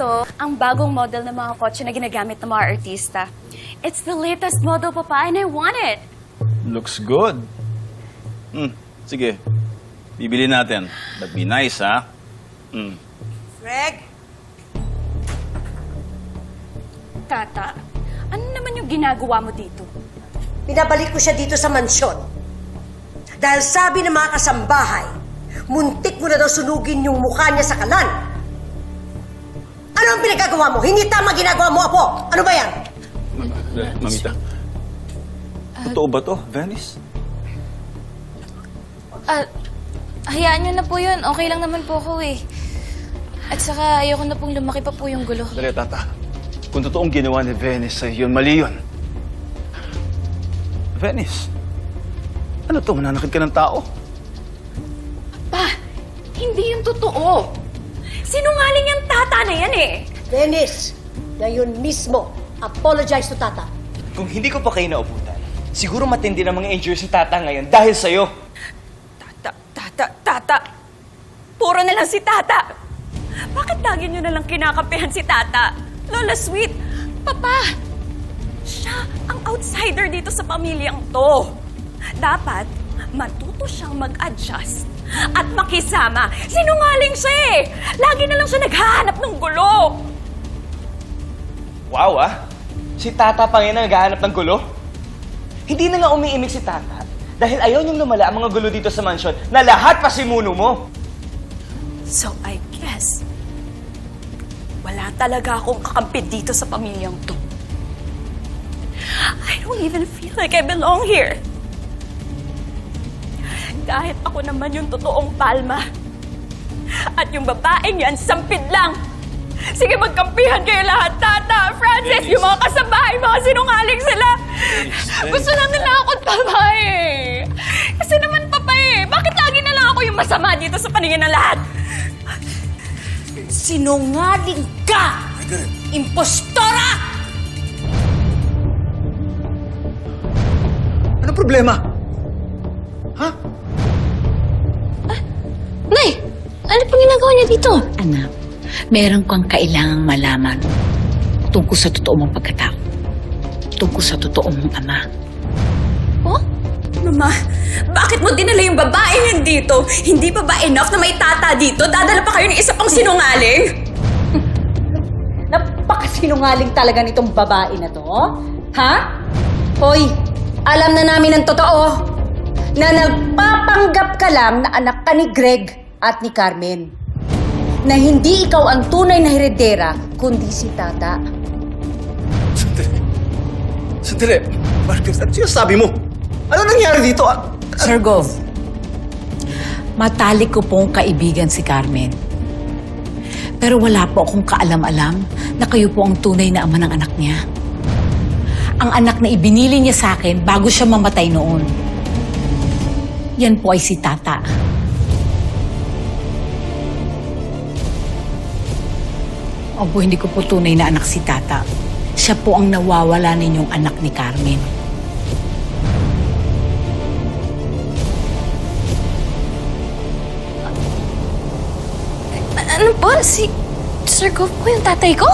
Ito, ang bagong model ng mga kotse na ginagamit ng mga artista. It's the latest model, Papa, and I want it. Looks good. Hmm, sige. Bibili natin. But be nice, ha? Hmm. Greg? Tata, ano naman yung ginagawa mo dito? Pinabalik ko siya dito sa mansyon. Dahil sabi ng mga kasambahay, muntik mo na daw sunugin yung mukha niya sa kalan. Ano ang pinagagawa mo? Hindi tama ginagawa mo, Apo. Ano ba yan? Ma- Mamita. Totoo ba to, Venice? Ah, hayaan nyo na po yun. Okay lang naman po ako eh. At saka ayoko na pong lumaki pa po yung gulo. Dali, tata. Kung totoong ginawa ni Venice sa'yo yun, mali yun. Venice, ano to? Mananakit ka ng tao? Pa, hindi yung totoo. Sinungaling yung tata na yan eh. Dennis, ngayon mismo, apologize to Tata. Kung hindi ko pa kayo naubutan, siguro matindi ng mga injuries ni Tata ngayon dahil sa'yo. Tata, tata, tata. Puro na lang si tata. Bakit lagi niyo na lang kinakampihan si tata? Lola Sweet, Papa, siya ang outsider dito sa pamilyang to. Dapat matuto siyang mag-adjust at makisama. Sinungaling siya eh. Lagi na lang siya naghahanap ng gulo. Wow ah! Si Tata pa ngayon ang naghahanap ng gulo? Hindi na nga umiimik si Tata dahil ayaw niyong lumala ang mga gulo dito sa mansyon na lahat pa simuno mo. So I guess, wala talaga akong kakampi dito sa pamilyang to. I don't even feel like I belong here. Kahit ako naman yung totoong palma. At yung babaeng yan, sampid lang. Sige, magkampihan kayo lahat, Tata, Francis, yung mga kasabahay, mga sinungaling sila. Gusto lang nila ako babae. Kasi naman, papa eh, bakit lagi na lang ako yung masama dito sa paningin ng lahat? Sinungaling ka! Impostora! Ano problema? Nay! Ano pong ginagawa niya dito? Anak, meron kang kailangang malaman tungkol sa totoo mong pagkatao. Tungkol sa totoo mong ama. Oh? Mama, bakit mo dinala yung babaeng yan dito? Hindi pa ba enough na may tata dito? Dadala pa kayo ng isa pang sinungaling? Napakasinungaling talaga nitong babae na to. Ha? Hoy, alam na namin ang totoo na nagpapanggap ka lang na anak ka ni Greg at ni Carmen. Na hindi ikaw ang tunay na heredera, kundi si Tata. Sandali. Sandali. Marcus, ano sinasabi mo? Ano nangyari dito? Ah, Sir Gov, matalik ko pong kaibigan si Carmen. Pero wala po akong kaalam-alam na kayo po ang tunay na ama ng anak niya. Ang anak na ibinili niya sa akin bago siya mamatay noon. Yan po ay si Tata. Opo, hindi ko po tunay na anak si Tata. Siya po ang nawawala ninyong anak ni Carmen. Ano po? Si Sir Gov po yung tatay ko?